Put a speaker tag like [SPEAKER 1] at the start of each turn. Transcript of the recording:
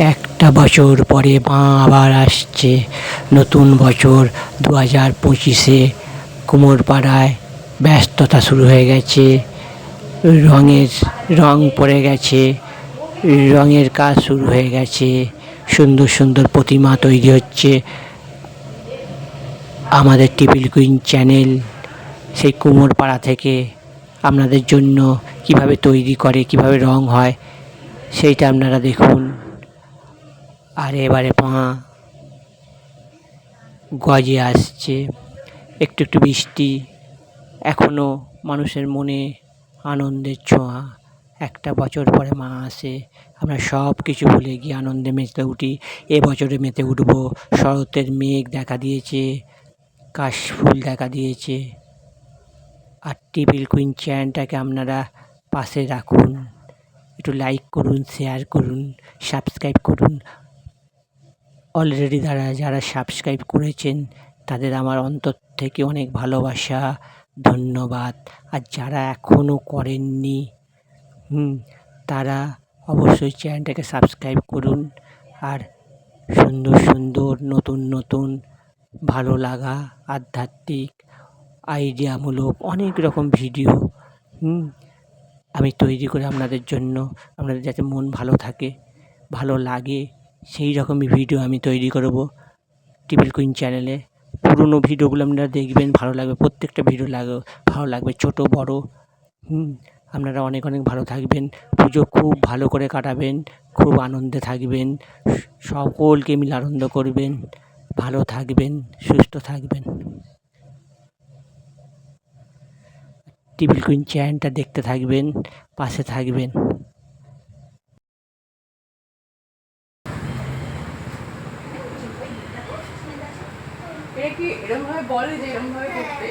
[SPEAKER 1] একটা বছর পরে মা আবার আসছে। নতুন বছর দু হাজার পঁচিশে কুমোরপাড়ায় ব্যস্ততা শুরু হয়ে গেছে। রঙের রং পড়ে গেছে। রঙের কাজ শুরু হয়ে গেছে। সুন্দর সুন্দর প্রতিমা তৈরি হচ্ছে। আমাদের টিপিল কুইন চ্যানেল, সেই কুমোরপাড়া থেকে আপনাদের জন্য কীভাবে তৈরি করে, কীভাবে রং হয়, সেইটা আপনারা দেখুন। আর এবারে মা। গজে আসছে, একটু একটু বৃষ্টি এখনও মানুষের মনে আনন্দের ছোঁয়া। একটা বছর পরে মা আসে, আমরা সব কিছু ভুলে গিয়ে আনন্দে মেতে উঠি। এ বছরে মেতে উঠবো, শরতের মেঘ দেখা দিয়েছে কাশফুল দেখা দিয়েছে। আর টিবিল কুইন চ্যানেলটাকে আপনারা পাশে রাখুন। একটু লাইক করুন শেয়ার করুন সাবস্ক্রাইব করুন। অলরেডি যারা যারা সাবস্ক্রাইব করেছেন, তাদের আমার অন্তর থেকে অনেক ভালোবাসা, ধন্যবাদ। আর যারা এখনও করেননি, হুম, তারা অবশ্যই চ্যানেলটাকে সাবস্ক্রাইব করুন। আর সুন্দর সুন্দর, নতুন নতুন, ভালো লাগা, আধ্যাত্মিক, আইডিয়ামূলক অনেক রকম ভিডিও হুম, আমি তৈরি করে আপনাদের জন্য। আপনাদের যাতে মন ভালো থাকে, ভালো লাগে সেই রকমই ভিডিও আমি তৈরি করব টিবিল কুইন চ্যানেলে। পুরনো ভিডিওগুলো আপনারা দেখবেন, ভালো লাগবে। প্রত্যেকটা ভিডিও লাগে, ভালো লাগবে। ছোটো, বড়, হুম, আপনারা অনেক অনেক ভালো থাকবেন। পুজো খুব ভালো করে কাটাবেন, খুব আনন্দে থাকবেন, সকলকে মিলে আনন্দ করবেন, ভালো থাকবেন, সুস্থ থাকবেন। টিবিল কুইন চ্যানেলটা দেখতে থাকবেন, পাশে থাকবেন।
[SPEAKER 2] এটা কি এরকম ভাবে বলে যে এরকম ভাবে করতে।